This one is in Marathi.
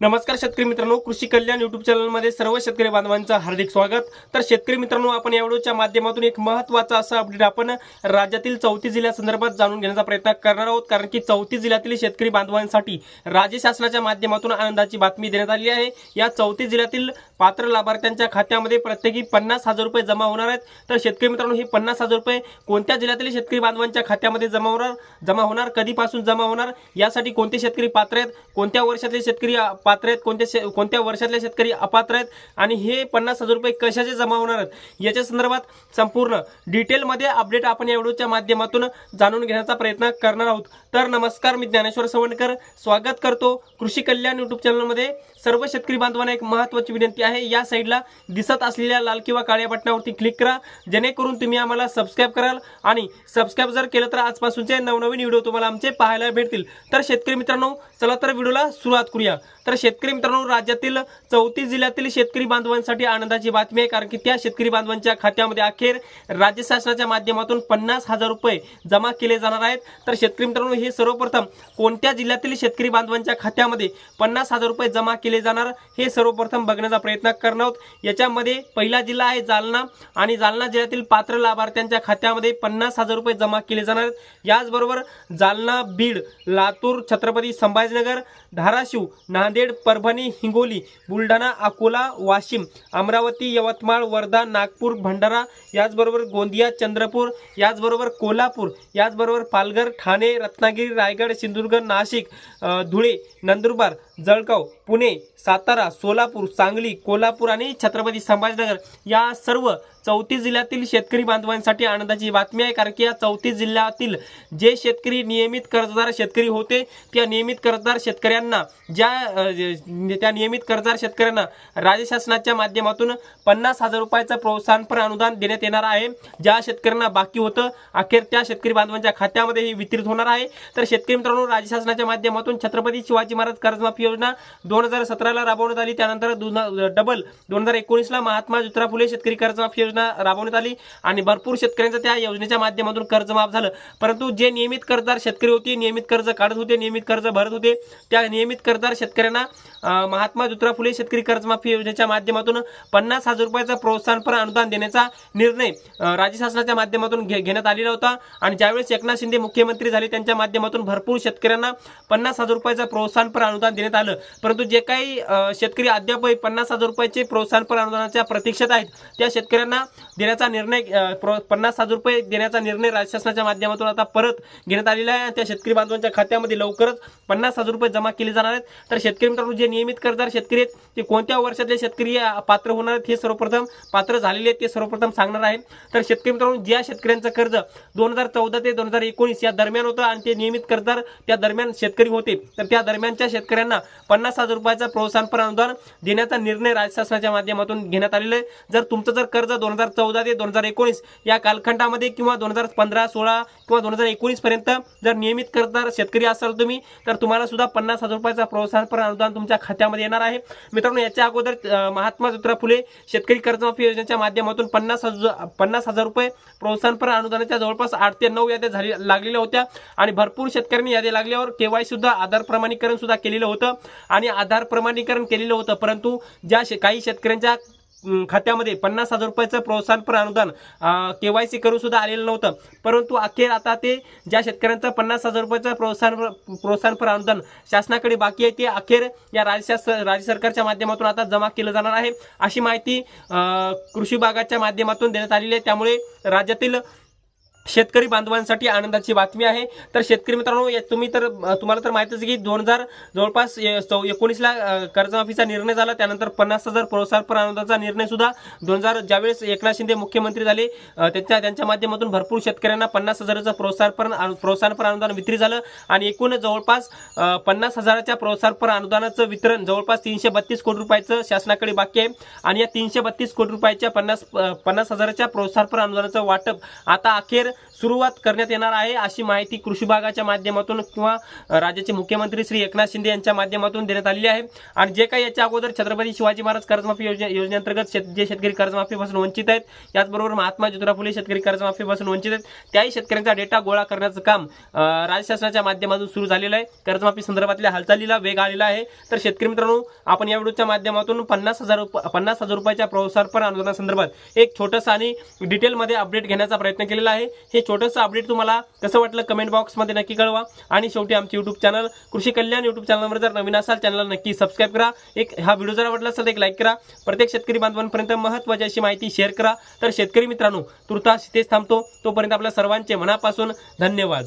नमस्कार शेतकरी मित्रांनो कृषी कल्याण युट्यूब चॅनलमध्ये सर्व शेतकरी बांधवांचं हार्दिक स्वागत. तर शेतकरी मित्रांनो आपण या व्हिडिओच्या माध्यमातून एक महत्त्वाचा असा अपडेट आपण राज्यातील चौथी जिल्ह्यासंदर्भात जाणून घेण्याचा प्रयत्न करणार आहोत. कारण की चौथी जिल्ह्यातील शेतकरी बांधवांसाठी राज्य शासनाच्या माध्यमातून आनंदाची बातमी देण्यात आली आहे. या चौथी जिल्ह्यातील पात्र लाभार्थ्यांच्या खात्यामध्ये प्रत्येकी पन्नास हजार रुपये जमा होणार आहेत. तर शेतकरी मित्रांनो हे पन्नास हजार रुपये कोणत्या जिल्ह्यातील शेतकरी बांधवांच्या खात्यामध्ये जमा होणार? जमा होणार कधीपासून जमा होणार? यासाठी कोणते शेतकरी पात्र आहेत? कोणत्या वर्षातले शेतकरी पात्र आहेत कोणत्या शे कोणत्या वर्षातले शेतकरी अपात्र आहेत आणि हे पन्नास हजार रुपये कशाचे जमा होणार आहेत याच्या संदर्भात संपूर्ण डिटेलमध्ये अपडेट आपण या व्हिडिओच्या माध्यमातून जाणून घेण्याचा प्रयत्न करणार आहोत. तर नमस्कार मी ज्ञानेश्वर सवणकर. स्वागत करतो कृषी कल्याण युट्यूब चॅनलमध्ये. सर्व शेतकरी बांधवांना एक महत्त्वाची विनंती आहे या साईडला दिसत असलेल्या लाल किंवा काळ्या बटनावरती क्लिक करा जेणेकरून तुम्ही आम्हाला सबस्क्राईब कराल आणि सबस्क्राईब जर केलं तर आजपासूनचे नवनवीन व्हिडिओ तुम्हाला आमचे पाहायला भेटतील. तर शेतकरी मित्रांनो चला तर व्हिडिओला सुरुवात करूया. तर शेतकरी मित्रांनो राज्यातील चौतीस जिल्ह्यातील शेतकरी बांधवांसाठी आनंदाची बातमी आहे कारण की त्या शेतकरी बांधवांच्या खात्यामध्ये अखेर राज्य शासनाच्या माध्यमातून पन्नास हजार रुपये जमा केले जाणार आहेत. तर शेतकरी मित्रांनो हे सर्वप्रथम कोणत्या जिल्ह्यातील शेतकरी बांधवांच्या खात्यामध्ये पन्नास हजार रुपये जमा केले जाणार हे सर्वप्रथम बघण्याचा प्रयत्न करणार आहोत. याच्यामध्ये पहिला जिल्हा आहे जालना आणि जालना जिल्ह्यातील पात्र लाभार्थ्यांच्या खात्यामध्ये पन्नास हजार रुपये जमा केले जाणार आहेत. याचबरोबर जालना बीड लातूर छत्रपती संभाजीनगर धाराशिव नांदेड परभणी हिंगोली बुलढाणा अकोला वाशिम अमरावती यवतमाळ वर्धा नागपूर भंडारा याचबरोबर गोंदिया चंद्रपूर याचबरोबर कोल्हापूर याचबरोबर पालघर ठाणे रत्नागिरी रायगड सिंधुदुर्ग नाशिक धुळे नंदुरबार जळगाव पुणे सातारा सोलापूर सांगली कोल्हापूर आणि छत्रपती संभाजीनगर या सर्व चौतीस जिल्ह्यातील शेतकरी बांधवांसाठी आनंदाची बातमी आहे. कारण की या चौतीस जिल्ह्यातील जे शेतकरी नियमित कर्जदार शेतकरी होते त्या नियमित कर्जदार शेतकऱ्यांना ज्या त्या नियमित कर्जदार शेतकऱ्यांना राज्य शासनाच्या माध्यमातून पन्नास हजार रुपयाचं प्रोत्साहनपर अनुदान देण्यात येणार आहे. ज्या शेतकऱ्यांना बाकी होतं अखेर त्या शेतकरी बांधवांच्या खात्यामध्ये हे वितरित होणार आहे. तर शेतकरी मित्रांनो राज्य शासनाच्या माध्यमातून छत्रपती शिवाजी महाराज कर्जमाफी योजना दोन हजार सतराला राबवण्यात आली. त्यानंतर दोन- डबल दोन हजार एकोणीसला महात्मा ज्योतिराव फुले शेतकरी कर्जमाफी योजना राबवण्यात आली आणि भरपूर शेतकऱ्यांचं त्या योजनेच्या माध्यमातून कर्ज माफ झालं. परंतु जे नियमित कर्जदार शेतकरी होते नियमित कर्ज काढत होते नियमित कर्ज भरत होते त्या नियमित कर्जदार शेतकऱ्यांना महात्मा ज्योतिराव फुले शेतकरी कर्जमाफी योजनेच्या माध्यमातून पन्नास हजार रुपयाचा प्रोत्साहनपर अनुदान देण्याचा निर्णय राज्य शासनाच्या माध्यमातून घे घेण्यात आलेला होता. आणि ज्यावेळेस एकनाथ शिंदे मुख्यमंत्री झाले त्यांच्या माध्यमातून भरपूर शेतकऱ्यांना पन्नास हजार रुपयाचं प्रोत्साहनपर अनुदान देण्यात आलं. परंतु जे काही शेतकरी अद्यापही पन्नास हजार रुपयाचे प्रोत्साहनपर अनुदानाच्या प्रतीक्षेत आहेत त्या शेतकऱ्यांना देण्याचा निर्णय पन्नास हजार रुपये देण्याचा निर्णय राज्य शासनाच्या माध्यमातून आता परत घेण्यात आलेला आहे. त्या शेतकरी बांधवांच्या खात्यामध्ये लवकरच पन्नास हजार रुपये जमा केले जाणार आहेत. तर शेतकरी मित्रांनो जे नियमित कर्जदार शेतकरी आहेत ते कोणत्या वर्षातले शेतकरी पात्र होणार आहेत हे सर्वप्रथम पात्र झालेले आहेत ते सर्वप्रथम सांगणार आहे तर शेतकरी मित्रांनो ज्या शेतकऱ्यांचं कर्ज दोन हजार चौदा ते दोन हजार एकोणीस या दरम्यान होतं आणि ते नियमित कर्जदार त्या दरम्यान शेतकरी होते तर त्या दरम्यानच्या शेतकऱ्यांना पन्नास हजार रुपयाचा प्रोत्साहनपर अनुदान देण्याचा निर्णय राज्य शासनाच्या माध्यमातून घेण्यात आलेला आहे. जर तुमचं जर कर्ज दोन दोन हजार चौदा ते दोन हजार एकोणीस या कालखंडामध्ये किंवा दोन हजार पंधरा सोळा किंवा दोन हजार एकोणीसपर्यंत जर नियमित करता शेतकरी असाल तुम्ही तर तुम्हाला सुद्धा पन्नास हजार रुपयाचा प्रोत्साहनपर अनुदान तुमच्या खात्यामध्ये येणार आहे. मित्रांनो याच्या अगोदर महात्मा ज्योतिराव फुले शेतकरी कर्जमाफी योजनेच्या माध्यमातून पन्नास हजार पन्नास हजार रुपये प्रोत्साहनपर अनुदानाच्या जवळपास आठ ते नऊ याद्या झाली लागलेल्या होत्या. आणि भरपूर शेतकऱ्यांनी याद्या लागल्यावर केवाय सुद्धा आधार प्रमाणीकरण सुद्धा केलेलं होतं. आणि आधार प्रमाणीकरण केलेलं होतं परंतु ज्या शे- काही शेतकऱ्यांच्या खात्यामध्ये पन्नास हजार रुपयाचं प्रोत्साहनपर अनुदान केवायसी करून सुद्धा आलेलं नव्हतं. परंतु अखेर आता ते ज्या शेतकऱ्यांचं पन्नास हजार रुपयाचं प्रोत्साहन प्रोत्साहनपर अनुदान शासनाकडे बाकी आहे ते अखेर या राज्य शास- राज्य सरकारच्या माध्यमातून आता जमा केलं जाणार आहे. अशी माहिती कृषी विभागाच्या माध्यमातून देण्यात आलेली आहे. त्यामुळे राज्यातील शेतकरी बांधवांसाठी आनंदाची बातमी आहे. तर शेतकरी मित्रांनो तुम्ही तर तुम्हाला तर माहितीच आहे की दोन हजार जवळपास चौ- एकोणीसला कर्जमाफीचा निर्णय झाला. त्यानंतर पन्नास हजार प्रोत्साहनपर अनुदानाचा निर्णय सुद्धा दोन हजार ज्यावेळेस एकनाथ शिंदे मुख्यमंत्री झाले त्यांच्या त्यांच्या माध्यमातून भरपूर शेतकऱ्यांना पन्नास हजाराचं प्रोत्साहनपर प्रोत्साहनपर अनुदान वितरित झालं. आणि एकूण जवळपास पन्नास हजाराच्या प्रोत्साहनपर अनुदानाचं वितरण जवळपास तीनशे बत्तीस कोटी रुपयाचं शासनाकडे बाकी आहे. आणि या तीनशे बत्तीस कोटी रुपयाच्या पन्नास पन्नास हजाराच्या प्रोत्साहनपर अनुदानाचं वाटप आता अखेर सुरुवात करण्यात येणार आहे अशी माहिती कृषी विभागाच्या माध्यमातून किंवा राज्याचे मुख्यमंत्री श्री एकनाथ शिंदे यांच्या माध्यमातून देण्यात आलेली आहे. आणि जे काही याच्या अगोदर छत्रपती शिवाजी महाराज कर्जमाफी योजने योजनेअंतर्गत शेत जे शेतकरी कर्जमाफीपासून वंचित आहेत याचबरोबर महात्मा ज्योतिराव फुले शेतकरी कर्जमाफीपासून वंचित आहेत. त्याही शेतकऱ्यांचा डेटा गोळा करण्याचं काम राज्य शासनाच्या माध्यमातून सुरू झालेलं आहे. कर्जमाफी संदर्भातल्या हालचालीला वेग आलेला आहे. तर शेतकरी मित्रांनो आपण या व्हिडिओच्या माध्यमातून पन्नास हजार रुप- पन्नास हजार रुपयाच्या प्रसारपण अनुदानासंदर्भात एक छोटंसं आणि डिटेलमध्ये अपडेट घेण्याचा प्रयत्न केलेला आहे. हे छोटंसं अपडेट तुम्हाला कसं वाटलं कमेंट बॉक्समध्ये नक्की कळवा. आणि शेवटी आमचे यूट्यूब चॅनल कृषी कल्याण यूट्यूब चॅनलवर जर नवीन असाल चॅनलला नक्की सबस्क्राईब करा. एक हा व्हिडिओ जर आवडला असेल तर एक लाईक करा. प्रत्येक शेतकरी बांधवांपर्यंत महत्त्वाची अशी माहिती शेअर करा. तर शेतकरी मित्रांनो तुर्तास तेच थांबतो. तोपर्यंत आपल्या सर्वांचे मनापासून धन्यवाद.